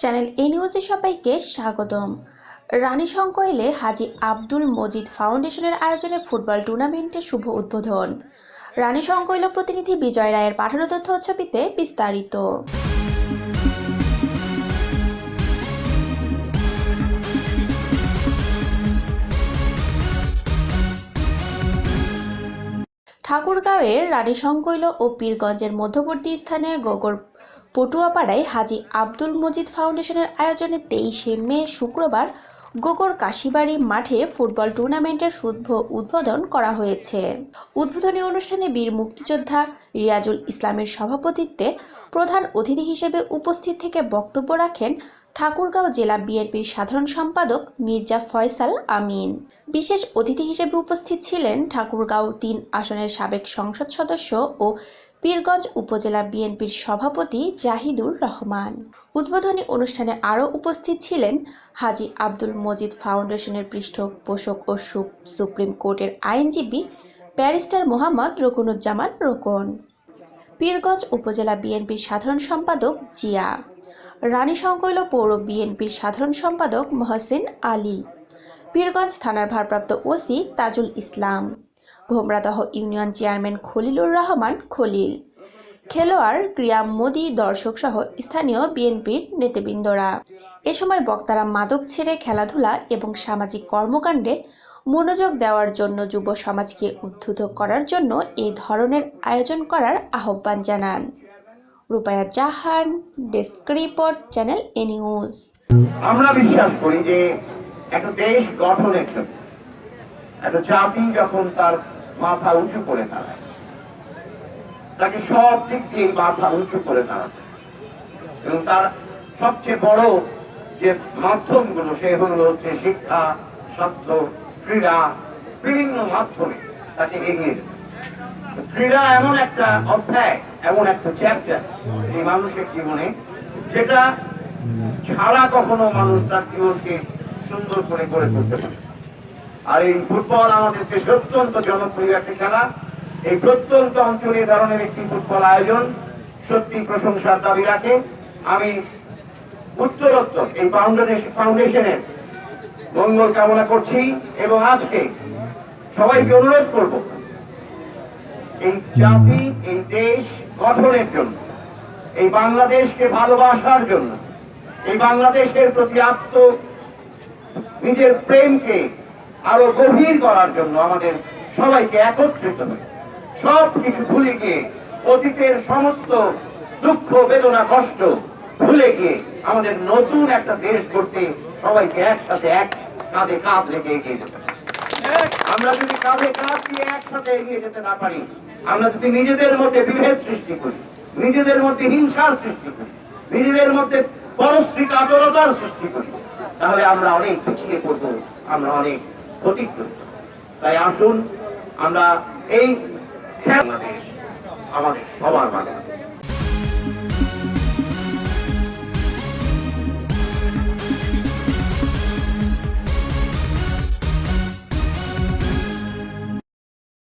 Channel এ নিউজে সবাইকে স্বাগতম। রানী সংকোয়েলে হাজি আব্দুল মজিদ ফাউন্ডেশনের আয়োজনে ফুটবল টুর্নামেন্টের শুভ উদ্বোধন। রানী সংকৈল প্রতিনিধি বিজয় রায়ের পাঠানো তথ্য ছবিতে বিস্তারিত। ঠাকুরগাঁওয়ের রানী সংকৈল ও পীরগঞ্জের মধ্যবর্তী স্থানে গোগর পটুয়াপাড়ায় হাজি আব্দুল মজিদ ফাউন্ডেশনের আয়োজনে তেইশে মে শুক্রবার গোকর কাশিবাড়ি মাঠে ফুটবল টুর্নামেন্টের শুদ্ধ উদ্বোধন করা হয়েছে। উদ্বোধনী অনুষ্ঠানে বীর মুক্তিযোদ্ধা রিয়াজুল ইসলামের সভাপতিত্বে প্রধান অতিথি হিসেবে উপস্থিত থেকে বক্তব্য রাখেন ঠাকুরগাঁও জেলা বিএনপির সাধারণ সম্পাদক মির্জা ফয়সাল আমিন। বিশেষ অতিথি হিসেবে উপস্থিত ছিলেন ঠাকুরগাঁও তিন আসনের সাবেক সংসদ সদস্য ও পীরগঞ্জ উপজেলা বিএনপির সভাপতি জাহিদুর রহমান। উদ্বোধনী অনুষ্ঠানে আরও উপস্থিত ছিলেন হাজি আব্দুল মজিদ ফাউন্ডেশনের পৃষ্ঠপোষক ও সুপ্রিম কোর্টের আইনজীবী ব্যারিস্টার মোহাম্মদ রকুনুজ্জামান রোকন। পীরগঞ্জ উপজেলা বিএনপির সাধারণ সম্পাদক জিয়া। রানীশঙ্কৈল পৌর বিএনপির সাধারণ সম্পাদক মহসিন আলী। পীরগঞ্জ থানার ভারপ্রাপ্ত OC Tajul Islam. Bhomradah union chairman Khalilur Rahman Khalil. খেলোয়াড় ক্রিয়া মোদি দর্শক সহ স্থানীয় বিএনপির নেতৃবৃন্দরা। এ সময় বক্তারা মাদক ছেড়ে খেলাধুলা এবং সামাজিক কর্মকাণ্ডে মনোযোগ দেওয়ার জন্য যুব সমাজকে উদ্ধুত করার জন্য এই ধরনের আয়োজন করার আহ্বান জানান। Rupaya Jahan desk report channel A news আমরা বিশ্বাস করি যে একটা দেশ গঠনের জন্য, একটা জাতি যখন তার মাথা উঁচু করে দাঁড়ায়, তাকে সব দিক দিয়ে মাথা উঁচু করে দাঁড়াতে এবং তার সবচেয়ে বড় যে মাধ্যমগুলো, সে হলো হচ্ছে শিক্ষা, স্বাস্থ্য, ক্রীড়া, বিভিন্ন মাধ্যমে তাকে এগিয়ে যেতে। ক্রীড়া এমন একটা অধ্যায়, এমন একটা চ্যাপ্টার এই মানুষের জীবনে, যেটা ছাড়া কখনো মানুষ তার জীবনকে সুন্দর করে গড়ে তুলতে পারে। আর এই ফুটবল আমাদের অত্যন্ত জনপ্রিয় একটা খেলা। এই প্রত্যন্ত অঞ্চলে ধরনের একটি ফুটবল আয়োজন সত্যি প্রশংসার দাবি রাখে। আমি উত্তরোত্তর, এই ফাউন্ডেশন ফাউন্ডেশনের মঙ্গল কামনা করছি এবং আজকে সবাইকে অনুরোধ করব এই জাতি, এই দেশ গঠনের জন্য, এই বাংলাদেশকে ভালোবাসার জন্য, এই বাংলাদেশের প্রতি আত্ম নিজের প্রেমকে আরও গভীর করার জন্য আমাদের সবাইকে একত্রিত হয়ে সব কিছু ভুলে গিয়ে অতীতের সমস্ত দুঃখ, বেদনা, কষ্ট ভুলে গিয়ে আমাদের নতুন একটা দেশ করতে সবাইকে একসাথে এক কাঁধে কাঁধ রেখে এগিয়ে যেতে। আমরা যদি কাঁধে কাঁধ দিয়ে একসাথে এগিয়ে যেতে না পারি আমরা যদি নিজেদের মধ্যে বিভেদ সৃষ্টি করি, নিজেদের মধ্যে হিংসার সৃষ্টি করি, নিজেদের মধ্যে পরশ্রী কাতরতার সৃষ্টি করি, তাহলে আমরা অনেক পিছিয়ে পড়ব, আমরা অনেক ক্ষতিগ্রস্ত। তাই আসুন, আমরা এই বাংলাদেশ আমাদের সবার বাংলাদেশ